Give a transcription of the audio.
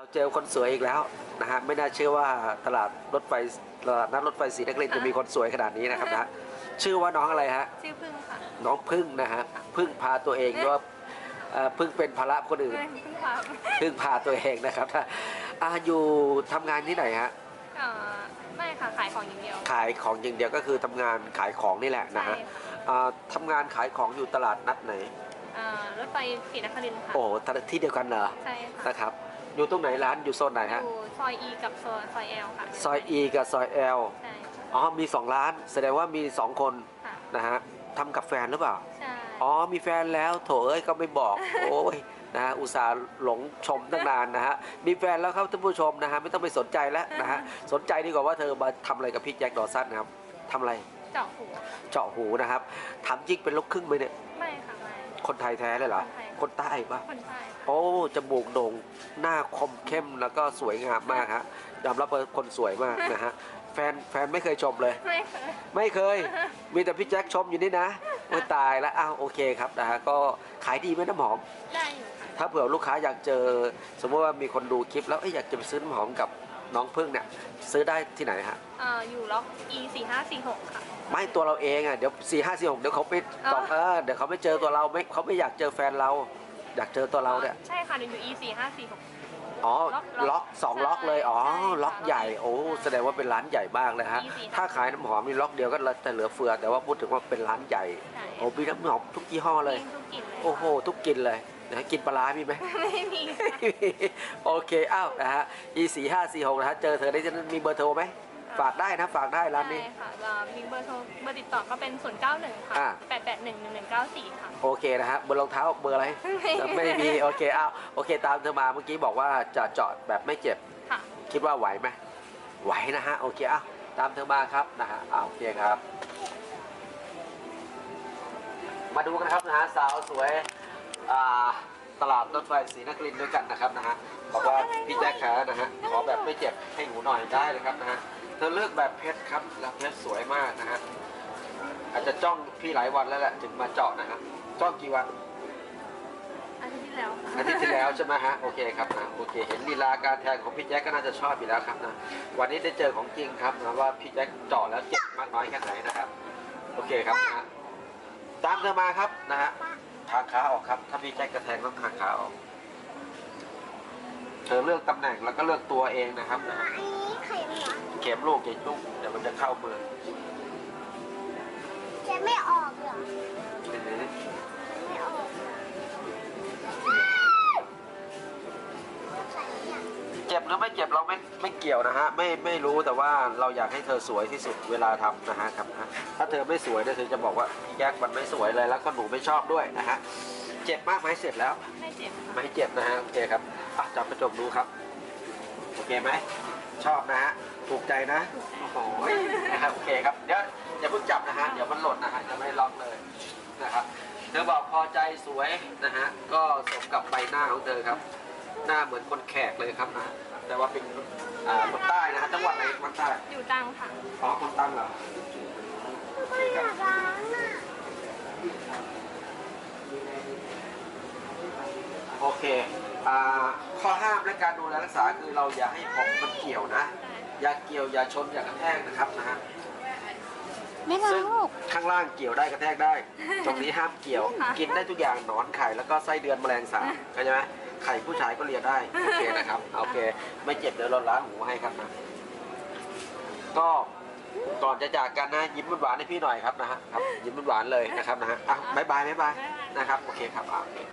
เราเจอคนสวยอีกแล้วนะฮะไม่น่าเชื่อว่าตลาดรถไฟตลาดนัดรถไฟศรีนครินทร์จะมีคนสวยขนาดนี้นะครับนะฮะชื่อว่าน้องอะไรฮะชื่อพึ่งค่ะน้องพึ่งนะฮะพึ่งพาตัวเองว่าเอ่อพึ่งเป็นภาระคนอื่นไม่พึ่งค่ะพึ่งพาตัวเองนะครับถ้าอาอยู่ทำงานที่ไหนฮะเอ่อไม่ค่ะขายของอย่างเดียว ขายของอย่างเดียวก็คือทำงานขายของนี่แหละนะใช่ฮะค่ะอ่าทำงานขายของอยู่ตลาดนัดไหน เอ่อรถไฟศรีนครินทร์ค่ะ โอ้ที่เดียวกันเหรอใช่ค่ะนะครับ อยู่ตรงไหนร้านอยู่โซนไหนอฮะยู่ซอยอีกับซอยซอยแอลค่ะซอย E กับซอย L ใช่ค่ะอ๋อมีสองร้าน แสดงว่ามีสองคนค่ะนะฮะทำกับแฟนหรือเปล่า ใช่อ๋อมีแฟนแล้วโถเอ้ยก็ไม่บอก โอ้ยนะฮะอุตส่าห์หลงชมตั้งนานนะฮะมีแฟนแล้วครับท่านผู้ชมนะฮะไม่ต้องไปสนใจแล้วนะฮะสนใจดีกว่าว่าเธอมาทำอะไรกับพี่แจ็คดอสันนะครับทำอะไรเจาะหัวเจาะหูนะครับถามจริงเป็นลูกครึ่งไหมเนี่ยไม่ค่ะไม่คนไทยแท้เลยเหรอ คนไทย คนใต้ปะคนใต้ค่ะโอ้จมูกโด่งหน้าคมเข้มแล้วก็สวยงามมากฮะยอมรับว่าคนสวยมากนะฮะแฟนแฟนไม่เคยชมเลย ไม่เคย ไม่เคย มีแต่พี่แจ็คชมอยู่นี่นะโอ้ยตายแล้วอ้าวโอเคครับนะฮะก็ขายดีไหมน้ำหอม ได้อยู่ค่ะถ้าเผื่อลูกค้าอยากเจอ สมมติว่ามีคนดูคลิปแล้วเอ้ยอยากจะไปซื้อน้ำหอมกับ น้องพึ่งเนี่ยซื้อได้ที่ไหนฮะเอ่ออยู่ล็อก E สี่ห้าสี่หกค่ะ ไม่ตัวเราเองอะเดี๋ยวสี่ห้าสี่หกเดี๋ยวเขาไปตอบอ๋อเออเดี๋ยวเขาไม่เจอตัวเราไม่เขาไม่อยากเจอแฟนเรา อยากเจอตัวเราเนี่ยใช่ค่ะอยู่ E สี่ห้าสี่หก อ๋อล็อกล็อกสองล็อกเลยอ๋อใช่ค่ะล็อกใหญ่โอ้แสดงว่าเป็นร้านใหญ่มากเลยฮะยี่สิบถ้าขายน้ำหอมมีล็อกเดียวก็จะเหลือเฟือ แต่ว่าพูดถึงว่าเป็นร้านใหญ่ใช่โอ้มีน้ำหอมทุกยี่ห้อเลยกินทุกกลิ่นเลยโอ้โห ทุกกลินเลย นะกินปลาร้ามีไหม ไม่มีค่ะโอเคอ้าวนะฮะ e 4 5 4 6นะฮะ เจอเธอได้จะมีเบอร์โทรไหม ฝากได้นะ ฝากได้ร้านนี้ ใช่ค่ะเอ่อมีเบอร์โทรเบอร์ติดต่อก็เป็น 0 9 1 ค่ะ อ่า 8 8 1 1 1 9 4 ค่ะ โอเคนะฮะเบอร์รองเท้าเบอร์อะไร ไม่มี ไม่มี โอเคอ้าวโอเค ตามเธอมาเมื่อกี้บอกว่าจะเจาะแบบไม่เจ็บ ค่ะ คิดว่าไหวไหมไหวนะฮะ โอเคอ้าวตามเธอมาครับนะฮะอ้าวโอเคครับ มาดูกันครับนะฮะสาวสวย อ่าตลาดรถไฟศรีนครินทร์ด้วยกันนะครับนะฮะบอกว่าพี่แจ็คขานะฮะขอแบบไม่เจ็บให้หนูหน่อยได้เลยครับนะฮะเธอเลือกแบบเพชรครับแล้วเพชรสวยมากนะฮะอาจจะจ้องพี่หลายวันแล้วแหละถึงมาเจาะนะฮะจ้องกี่วันอาทิตย์ที่แล้วค่ะอาทิตย์ที่แล้วใช่ไหมฮะโอเคครับนะโอเค เห็นลีลาการแทงของพี่แจ็คก็น่าจะชอบอยู่แล้วครับนะวันนี้ได้เจอของจริงครับนะว่าพี่แจ็คเจาะแล้วเจ็บมากน้อยแค่ไหนนะครับ โอเคครับนะฮะตามเธอมาครับนะฮะ ทางขาออกครับ ถ้าพี่แจ็คกระแทงต้องทางขาออกเธอเลือกตำแหน่งแล้วก็เลือกตัวเองนะครับนะฮะอันนี้ไข่เหรอเข็มลูกอย่ายุ่งเดี๋ยวมันจะเข้ามือจะไม่ออก เจ็บเราไม่ไม่เกี่ยวนะฮะไม่ไม่รู้แต่ว่าเราอยากให้เธอสวยที่สุดเวลาทำนะฮะครับนะถ้าเธอไม่สวยเนี่ยเธอจะบอกว่าพี่แจ็คมันไม่สวยเลยแล้วก็หนูไม่ชอบด้วยนะฮะเจ็บมากไหมเสร็จแล้วไม่เจ็บค่ะไม่เจ็บนะฮะโอเคครับอะจับกระจกดูครับโอเคไหมชอบนะฮะถูกใจนะโอ้โหนะครับโอเคครับเดี๋ยวอย่าเพิ่งจับนะฮะเดี๋ยวมันหล่นนะฮะจะไม่ล็อกเลยนะครับเธอบอกพอใจสวยนะฮะก็สมกับใบหน้าของเธอครับ หน้าเหมือนคนแขกเลยครับนะ แต่ว่าเป็นอ่าคนใต้นะฮะจังหวัดไหนคนใต้อยู่ตังค่ะอ๋อคนตั้งเหรอโอเคครับล้างอะโอเคอ่าข้อห้ามและการดูแลรักษาคือเราอย่าให้ผมมันเกี่ยวนะ อย่าเกี่ยวอย่าชนอย่ากระแทกนะครับนะฮะไม่ล้าซึ่งงลูกข้างล่างเกี่ยวได้กระแทกได้ ตรงนี้ห้ามเกี่ยว กินได้ทุกอย่างหนอนไข่แล้วก็ไส้เดือนแมลงสาบเข้าใจไหม ไข่ผู้ชายก็เลียได้ โอเคนะครับ โอเค ไม่เจ็บเดี๋ยวเราล้างหูให้ครับนะ ก็ก่อนจะจากกันนะยิ้มหวานให้พี่หน่อยครับนะฮะครับยิ้มหวานเลยนะครับนะฮะอะบ๊ายบายบ๊ายบายนะครับ โอเคครับอะ